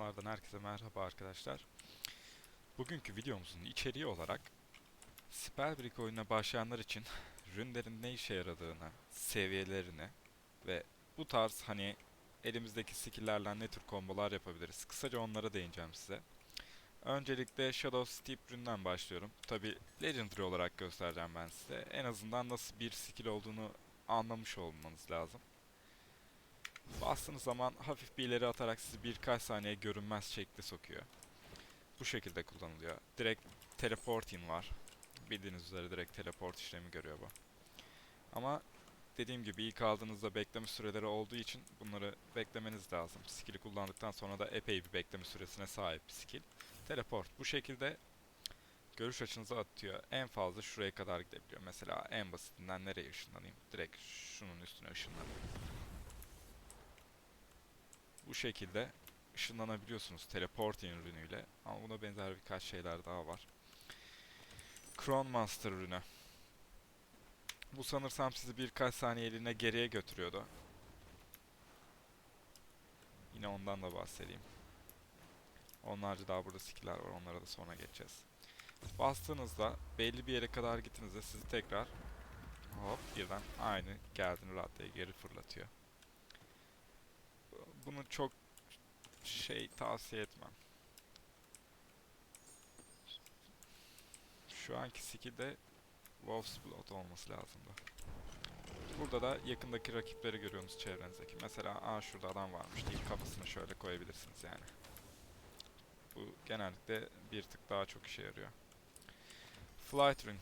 Kanallardan herkese merhaba arkadaşlar. Bugünkü videomuzun içeriği olarak Spellbrick oyununa başlayanlar için rünlerin ne işe yaradığını, seviyelerini ve bu tarz hani elimizdeki skill'lerle ne tür kombolar yapabiliriz. Kısaca onlara değineceğim size. Öncelikle Shadow Steep ründen başlıyorum. Tabi Legendary olarak göstereceğim ben size. En azından nasıl bir skill olduğunu anlamış olmanız lazım. Bastığınız zaman hafif bir ileri atarak sizi birkaç saniye görünmez şekli sokuyor. Bu şekilde kullanılıyor. Direkt teleporting var. Bildiğiniz üzere direkt teleport işlemi görüyor bu. Ama dediğim gibi ilk aldığınızda bekleme süreleri olduğu için bunları beklemeniz lazım. Skill'i kullandıktan sonra da epey bir bekleme süresine sahip bir skill. Teleport bu şekilde görüş açınızı atıyor. En fazla şuraya kadar gidebiliyor. Mesela en basitinden nereye ışınlanayım? Direkt şunun üstüne ışınlanayım bu şekilde ışınlanabiliyorsunuz teleporting ürünüyle. Ama buna benzer birkaç şeyler daha var. Crown Master ürünü. Bu sanırsam sizi birkaç saniyeliğine geriye götürüyordu. Yine ondan da bahsedeyim. Onlarca daha burada skill'ler var. Onlara da sonra geçeceğiz. Bastığınızda belli bir yere kadar gittiğinizde sizi tekrar hop birden aynı geldiğini raddeye geri fırlatıyor bunu çok şey tavsiye etmem. Şu anki skill'de Wolf's Blood olması lazımdı. Burada da yakındaki rakipleri görüyorsunuz çevrenizdeki. Mesela aa şurada adam varmış deyip kafasını şöyle koyabilirsiniz yani. Bu genellikle bir tık daha çok işe yarıyor. Flight Ring.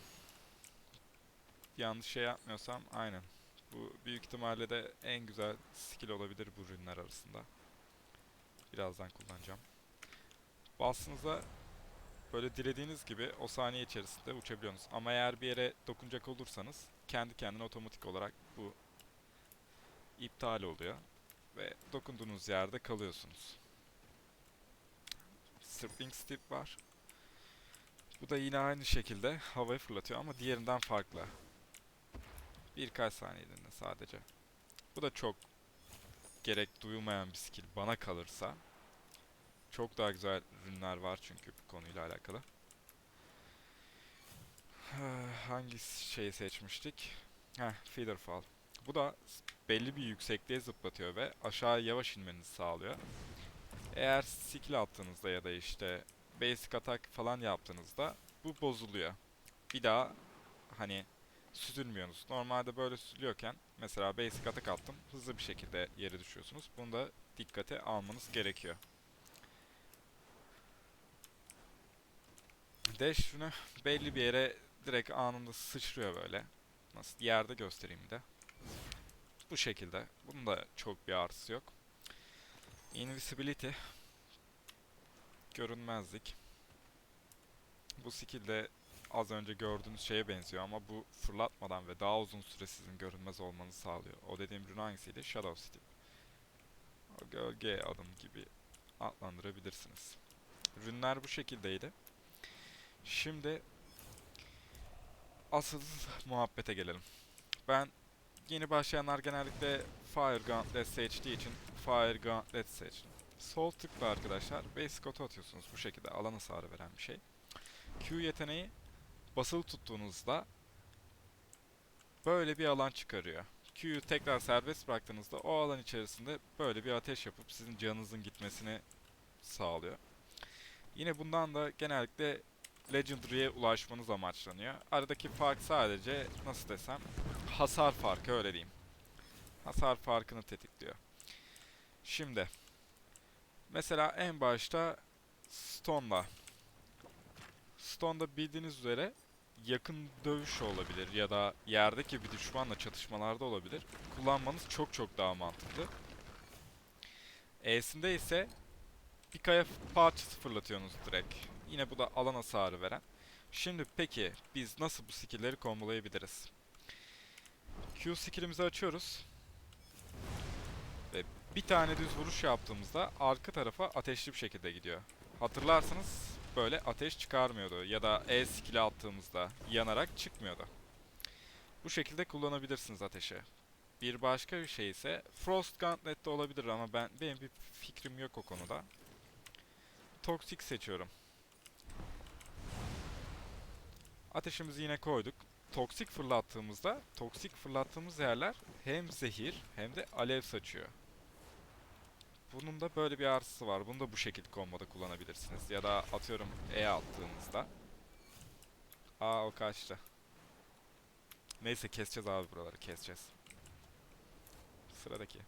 Yanlış şey yapmıyorsam aynen. Bu büyük ihtimalle de en güzel skill olabilir bu ürünler arasında. Birazdan kullanacağım. Bastığınızda böyle dilediğiniz gibi o saniye içerisinde uçabiliyorsunuz. Ama eğer bir yere dokunacak olursanız kendi kendine otomatik olarak bu iptal oluyor. Ve dokunduğunuz yerde kalıyorsunuz. Spring Step var. Bu da yine aynı şekilde havaya fırlatıyor ama diğerinden farklı. Birkaç saniyeliğine sadece. Bu da çok gerek duyulmayan bir skill bana kalırsa. Çok daha güzel ürünler var çünkü bu konuyla alakalı. Hangi şeyi seçmiştik? Heh, Feeder Fall. Bu da belli bir yüksekliğe zıplatıyor ve aşağı yavaş inmenizi sağlıyor. Eğer skill attığınızda ya da işte basic atak falan yaptığınızda bu bozuluyor. Bir daha hani süzülmüyorsunuz. Normalde böyle süzülüyorken mesela basic atak attım. Hızlı bir şekilde yere düşüyorsunuz. Bunu da dikkate almanız gerekiyor. Dash rune belli bir yere direkt anında sıçrıyor böyle. Nasıl yerde göstereyim de. Bu şekilde. Bunun da çok bir artısı yok. Invisibility. Görünmezlik. Bu skill'de az önce gördüğünüz şeye benziyor ama bu fırlatmadan ve daha uzun süre sizin görünmez olmanızı sağlıyor. O dediğim rune hangisiydi? Shadow Step. O gölge adım gibi adlandırabilirsiniz. Rünler bu şekildeydi. Şimdi asıl muhabbete gelelim. Ben yeni başlayanlar genellikle Fire Gauntlet seçtiği için Fire Gauntlet seçtim. Sol tıkla arkadaşlar basic auto atıyorsunuz bu şekilde alan hasarı veren bir şey. Q yeteneği basılı tuttuğunuzda böyle bir alan çıkarıyor. Q'yu tekrar serbest bıraktığınızda o alan içerisinde böyle bir ateş yapıp sizin canınızın gitmesini sağlıyor. Yine bundan da genellikle Legendary'e ulaşmanız amaçlanıyor. Aradaki fark sadece nasıl desem hasar farkı öyle diyeyim. Hasar farkını tetikliyor. Şimdi mesela en başta Stone'la Stone'da bildiğiniz üzere yakın dövüş olabilir ya da yerdeki bir düşmanla çatışmalarda olabilir. Kullanmanız çok çok daha mantıklı. E'sinde ise bir kaya parçası fırlatıyorsunuz direkt. Yine bu da alan hasarı veren. Şimdi peki biz nasıl bu skill'leri kombolayabiliriz? Q skill'imizi açıyoruz. Ve bir tane düz vuruş yaptığımızda arka tarafa ateşli bir şekilde gidiyor. Hatırlarsınız böyle ateş çıkarmıyordu ya da E skill'i attığımızda yanarak çıkmıyordu. Bu şekilde kullanabilirsiniz ateşi. Bir başka bir şey ise Frost Gauntlet'te olabilir ama ben benim bir fikrim yok o konuda. toksik seçiyorum. Ateşimizi yine koyduk. Toksik fırlattığımızda, toksik fırlattığımız yerler hem zehir hem de alev saçıyor. Bunun da böyle bir artısı var. Bunu da bu şekilde komboda kullanabilirsiniz. Ya da atıyorum E attığınızda. Aa o kaçtı. Neyse keseceğiz abi buraları keseceğiz. Sıradaki.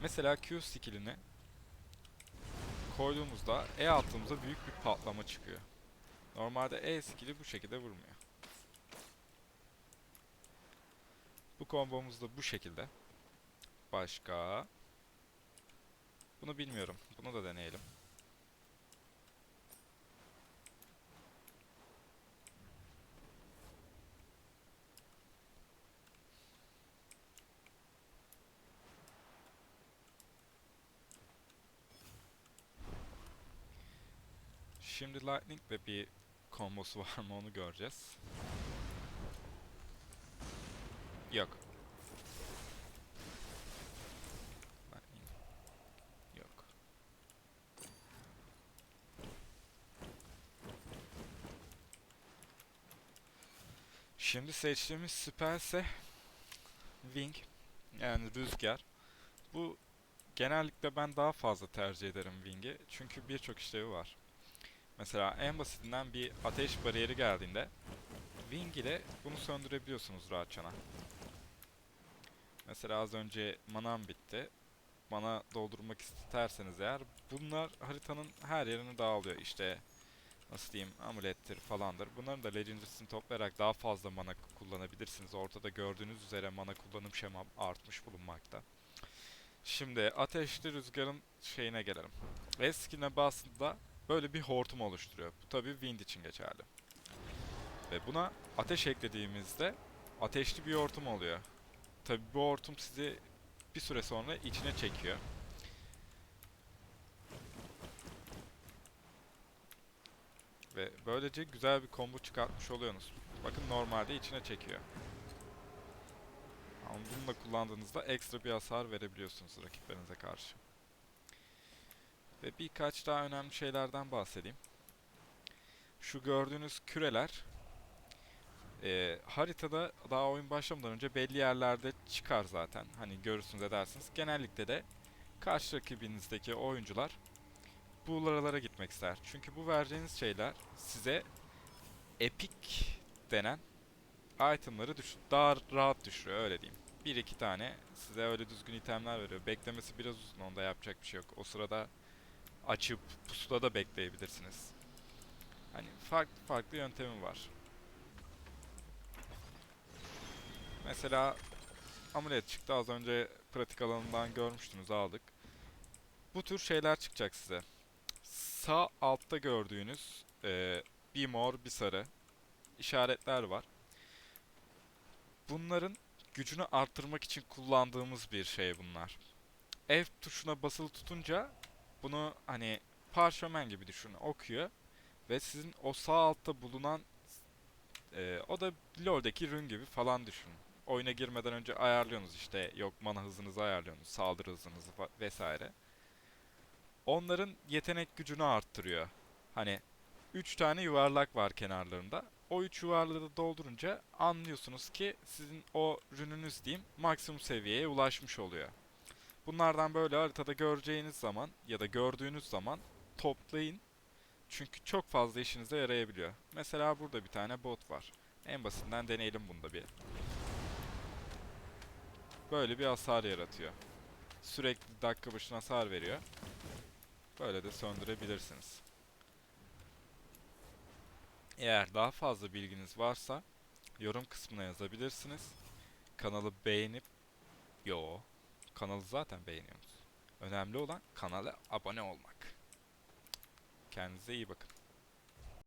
Mesela Q skillini koyduğumuzda E attığımızda büyük bir patlama çıkıyor. Normalde E skill'i bu şekilde vurmuyor. Bu kombomuz da bu şekilde. Başka? Bunu bilmiyorum. Bunu da deneyelim. Şimdi Lightning ve bir kombosu var mı onu göreceğiz. Yok. Lightning. Yok. Şimdi seçtiğimiz süperse Wing yani rüzgar. Bu genellikle ben daha fazla tercih ederim Wing'i çünkü birçok işlevi var. Mesela en basitinden bir ateş bariyeri geldiğinde Wing ile bunu söndürebiliyorsunuz rahatçana. Mesela az önce manam bitti. Mana doldurmak isterseniz eğer bunlar haritanın her yerini dağılıyor. İşte nasıl diyeyim amulettir falandır. Bunların da Legendary'sini toplayarak daha fazla mana kullanabilirsiniz. Ortada gördüğünüz üzere mana kullanım şemam artmış bulunmakta. Şimdi ateşli rüzgarın şeyine gelelim. Eskine bastığında böyle bir hortum oluşturuyor. Bu tabi wind için geçerli. Ve buna ateş eklediğimizde ateşli bir hortum oluyor. Tabi bu hortum sizi bir süre sonra içine çekiyor. Ve böylece güzel bir combo çıkartmış oluyorsunuz. Bakın normalde içine çekiyor. Ama bununla kullandığınızda ekstra bir hasar verebiliyorsunuz rakiplerinize karşı. Ve birkaç daha önemli şeylerden bahsedeyim. Şu gördüğünüz küreler e, haritada daha oyun başlamadan önce belli yerlerde çıkar zaten. Hani görürsünüz edersiniz. Genellikle de karşı rakibinizdeki oyuncular bu aralara gitmek ister. Çünkü bu vereceğiniz şeyler size epic denen itemları düş daha rahat düşürüyor öyle diyeyim. Bir iki tane size öyle düzgün itemler veriyor. Beklemesi biraz uzun onda yapacak bir şey yok. O sırada açıp pusula da bekleyebilirsiniz. Hani farklı farklı yöntemi var. Mesela amulet çıktı az önce pratik alanından görmüştünüz aldık. Bu tür şeyler çıkacak size. Sağ altta gördüğünüz e, bir mor bir sarı işaretler var. Bunların gücünü arttırmak için kullandığımız bir şey bunlar. F tuşuna basılı tutunca bunu hani parşömen gibi düşünün okuyor ve sizin o sağ altta bulunan e, o da LoL'deki rün gibi falan düşünün. Oyuna girmeden önce ayarlıyorsunuz işte yok mana hızınızı ayarlıyorsunuz, saldırı hızınızı vesaire. Onların yetenek gücünü arttırıyor. Hani 3 tane yuvarlak var kenarlarında. O 3 yuvarlığı da doldurunca anlıyorsunuz ki sizin o rününüz diyeyim maksimum seviyeye ulaşmış oluyor. Bunlardan böyle haritada göreceğiniz zaman ya da gördüğünüz zaman toplayın. Çünkü çok fazla işinize yarayabiliyor. Mesela burada bir tane bot var. En basitinden deneyelim bunda bir. Böyle bir hasar yaratıyor. Sürekli dakika başına hasar veriyor. Böyle de söndürebilirsiniz. Eğer daha fazla bilginiz varsa yorum kısmına yazabilirsiniz. Kanalı beğenip yo kanalı zaten beğeniyorsunuz. Önemli olan kanala abone olmak. Kendinize iyi bakın.